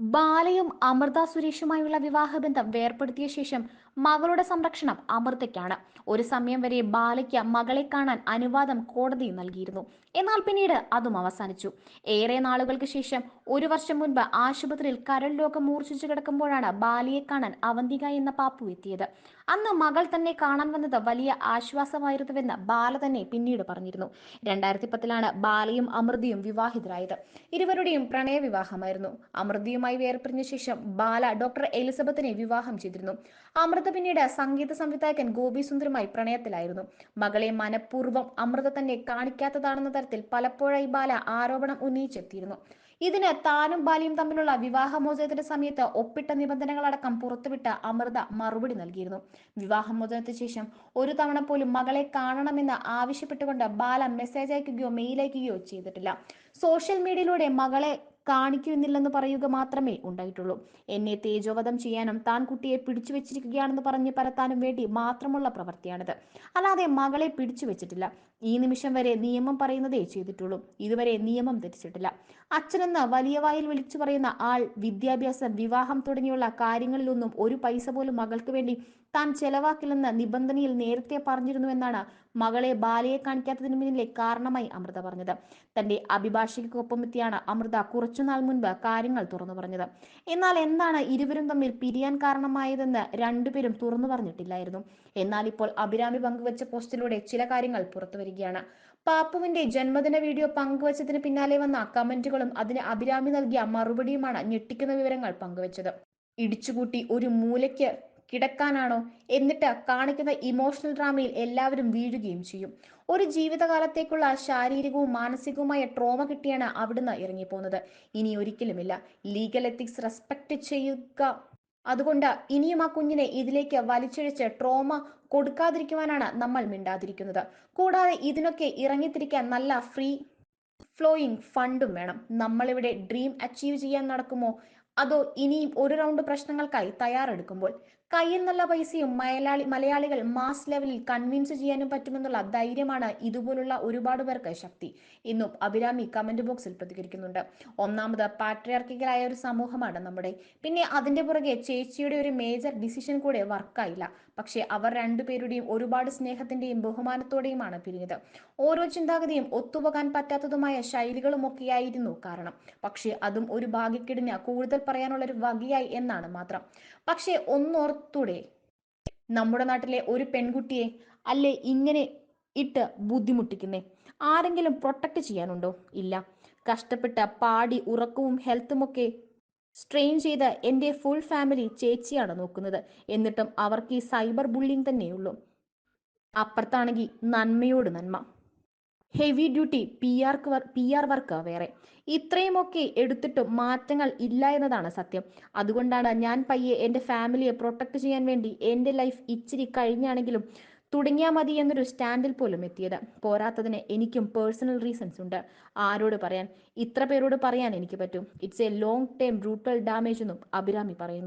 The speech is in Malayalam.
ബാലയും അമൃത സുരേഷുമായുള്ള വിവാഹബന്ധം വേർപ്പെടുത്തിയ ശേഷം മകളുടെ സംരക്ഷണം അമൃതയ്ക്കാണ്. ഒരു സമയം വരെ ബാലയ്ക്ക് മകളെ കാണാൻ അനുവാദം കോടതി നൽകിയിരുന്നു. എന്നാൽ പിന്നീട് അതും അവസാനിച്ചു. ഏറെ നാളുകൾക്ക് ശേഷം ഒരു വർഷം മുൻപ് ആശുപത്രിയിൽ കരൾ രോഗം മൂർച്ഛിച്ചു കിടക്കുമ്പോഴാണ് ബാലിയെ കാണാൻ അവന്തിക എന്ന പാപ്പു എത്തിയത്. അന്ന് മകൾ തന്നെ കാണാൻ വന്നത് വലിയ ആശ്വാസമായിരുന്നുവെന്ന് ബാല തന്നെ പിന്നീട് പറഞ്ഞിരുന്നു. രണ്ടായിരത്തി പത്തിലാണ് ബാലയും അമൃതയും വിവാഹിതരായത്. ഇരുവരുടെയും പ്രണയ വിവാഹമായിരുന്നു അമൃതയുമായി വേർപിരിഞ്ഞ ശേഷം ബാല ഡോക്ടർ എലിസബത്തിനെ വിവാഹം ചെയ്തിരുന്നു. അമൃത പിന്നീട് സംഗീത സംവിധായകൻ ഗോപി സുന്ദറുമായി പ്രണയത്തിലായിരുന്നു. മകളെ മനഃപൂർവം അമൃത തന്നെ കാണിക്കാത്തതാണെന്ന തരത്തിൽ പലപ്പോഴായി ബാല ആരോപണം ഉന്നയിച്ചെത്തിയിരുന്നു. ഇതിന് താനും ബാലിയും തമ്മിലുള്ള വിവാഹമോചനത്തിന്റെ സമയത്ത് ഒപ്പിട്ട നിബന്ധനകളടക്കം പുറത്തുവിട്ട അമൃത മറുപടി നൽകിയിരുന്നു. വിവാഹമോചനത്തിന് ശേഷം ഒരു തവണ പോലും മകളെ കാണണമെന്ന് ആവശ്യപ്പെട്ടുകൊണ്ട് ബാല മെസ്സേജ് അയക്കുകയോ മെയിൽ അയക്കുകയോ ചെയ്തിട്ടില്ല. സോഷ്യൽ മീഡിയയിലൂടെ മകളെ കാണിക്കുന്നില്ലെന്ന് പറയുക മാത്രമേ ഉണ്ടായിട്ടുള്ളൂ. എന്നെ തേജോവധം ചെയ്യാനും താൻ കുട്ടിയെ പിടിച്ചു വെച്ചിരിക്കുകയാണെന്ന് പറഞ്ഞ് പരത്താനും വേണ്ടി മാത്രമുള്ള പ്രവൃത്തിയാണിത്. അല്ലാതെ മകളെ പിടിച്ചു വെച്ചിട്ടില്ല. ഈ നിമിഷം വരെ നിയമം പറയുന്നതേ ചെയ്തിട്ടുള്ളൂ. ഇതുവരെ നിയമം തെറ്റിച്ചിട്ടില്ല അച്ഛനെന്ന് വലിയ വായിൽ വിളിച്ചു പറയുന്ന ആൾ വിദ്യാഭ്യാസം വിവാഹം തുടങ്ങിയുള്ള കാര്യങ്ങളിലൊന്നും ഒരു പൈസ പോലും മകൾക്ക് വേണ്ടി താൻ ചെലവാക്കില്ലെന്ന് നിബന്ധനയിൽ നേരത്തെ പറഞ്ഞിരുന്നുവെന്നാണ് മകളെ ബാലയെ കാണിക്കാത്തതിന് പിന്നിലെ കാരണമായി അമൃത പറഞ്ഞത്. തന്റെ അഭിഭാഷകക്കൊപ്പം അമൃത അമൃത കുറച്ചുനാൾ മുൻപ് കാര്യങ്ങൾ തുറന്നു പറഞ്ഞത്. എന്നാൽ എന്താണ് ഇരുവരും തമ്മിൽ പിരിയാൻ കാരണമായതെന്ന് രണ്ടുപേരും തുറന്നു പറഞ്ഞിട്ടില്ലായിരുന്നു. എന്നാൽ ഇപ്പോൾ അഭിരാമി പങ്കുവച്ച പോസ്റ്റിലൂടെ ചില കാര്യങ്ങൾ പുറത്തു വരികയാണ്. പാപ്പുവിന്റെ ജന്മദിന വീഡിയോ പങ്കുവച്ചതിന് പിന്നാലെ വന്ന കമന്റുകളും അതിന് അഭിരാമി നൽകിയ മറുപടിയുമാണ് ഞെട്ടിക്കുന്ന വിവരങ്ങൾ പങ്കുവച്ചത്. ഇടിച്ചുകൂട്ടി ഒരു മൂലയ്ക്ക് കിടക്കാനാണോ? എന്നിട്ട് കാണിക്കുന്ന ഇമോഷണൽ ഡ്രാമയിൽ എല്ലാവരും വീഴുകയും ചെയ്യും. ഒരു ജീവിതകാലത്തേക്കുള്ള ശാരീരികവും മാനസികവുമായ ട്രോമ കിട്ടിയാണ് അവിടുന്ന് ഇറങ്ങിപ്പോകുന്നത്. ഇനി ഒരിക്കലുമില്ല. ലീഗൽ എത്തിക്സ് റെസ്പെക്ട് ചെയ്യുക. അതുകൊണ്ട് ഇനിയും ആ കുഞ്ഞിനെ ഇതിലേക്ക് വലിച്ചിഴച്ച് ട്രോമ കൊടുക്കാതിരിക്കുവാനാണ് നമ്മൾ മിണ്ടാതിരിക്കുന്നത്. കൂടാതെ ഇതിനൊക്കെ ഇറങ്ങിത്തിരിക്കാൻ നല്ല ഫ്രീ ഫ്ലോയിങ് ഫണ്ടും വേണം. നമ്മളിവിടെ ഡ്രീം അച്ചീവ് ചെയ്യാൻ നടക്കുമോ? അതോ ഇനിയും ഒരു റൗണ്ട് പ്രശ്നങ്ങൾക്കായി തയ്യാറെടുക്കുമ്പോൾ? കയ്യിൽ നല്ല പൈസയും മലയാളി മലയാളികൾ മാസ് ലെവലിൽ കൺവിൻസ് ചെയ്യാനും പറ്റുമെന്നുള്ള ധൈര്യമാണ് ഇതുപോലുള്ള ഒരുപാട് പേർക്ക് ശക്തി. ഇന്നും അഭിരാമി കമന്റ് ബോക്സിൽ പ്രതികരിക്കുന്നുണ്ട്. ഒന്നാമത് പാട്രിയാർക്കിക്കലായ ഒരു സമൂഹമാണ് നമ്മുടെ. പിന്നെ അതിന്റെ പുറകെ ചേച്ചിയുടെ ഒരു മേജർ ഡിസിഷൻ കൂടെ വർക്കായില്ല പക്ഷേ അവർ രണ്ടുപേരുടെയും ഒരുപാട് സ്നേഹത്തിന്റെയും ബഹുമാനത്തോടെയുമാണ് പിരിഞ്ഞത്. ഓരോ ചിന്താഗതിയും ഒത്തുപോകാൻ പറ്റാത്തതുമായ ശൈലികളുമൊക്കെയായിരുന്നു കാരണം. പക്ഷേ അതും ഒരു ഭാഗ്യക്കേടിന് കൂടുതൽ പറയാനുള്ള ഒരു വകയായി എന്നാണ് മാത്രം. പക്ഷേ ഒന്നോർത്തൂടെ നമ്മുടെ നാട്ടിലെ ഒരു പെൺകുട്ടിയെ അല്ലെ ഇങ്ങനെ ഇട്ട് ബുദ്ധിമുട്ടിക്കുന്നേ? ആരെങ്കിലും പ്രൊട്ടക്ട് ചെയ്യാനുണ്ടോ? ഇല്ല. കഷ്ടപ്പെട്ട പാടി ഉറക്കവും ഹെൽത്തും ഒക്കെ സ്ട്രെയിൻ ചെയ്ത എന്റെ ഫുൾ ഫാമിലി ചേച്ചിയാണ് നോക്കുന്നത്. എന്നിട്ടും അവർക്ക് ഈ സൈബർ ബുള്ളിങ് തന്നെയുള്ളൂ. അപ്പുറത്താണെങ്കിൽ നന്മയോട് നന്മ. Heavy duty P R P R work വേറെ. ഇത്രയുമൊക്കെ എടുത്തിട്ടും മാറ്റങ്ങൾ ഇല്ല എന്നതാണ് സത്യം. അതുകൊണ്ടാണ് ഞാൻ പയ്യെ എന്റെ ഫാമിലിയെ പ്രൊട്ടക്ട് ചെയ്യാൻ വേണ്ടി എന്റെ ലൈഫ് ഇച്ചിരി കഴിഞ്ഞാണെങ്കിലും തുടങ്ങിയാൽ മതി എന്നൊരു സ്റ്റാൻഡിൽ പോലും എത്തിയത്. പോരാത്തതിന് എനിക്കും പേഴ്സണൽ റീസൺസ് ഉണ്ട്. ആരോട് പറയാൻ? ഇത്ര പേരോട് പറയാൻ എനിക്ക് പറ്റും. It's a long term brutal damage എന്നും അഭിരാമി പറയുന്നു.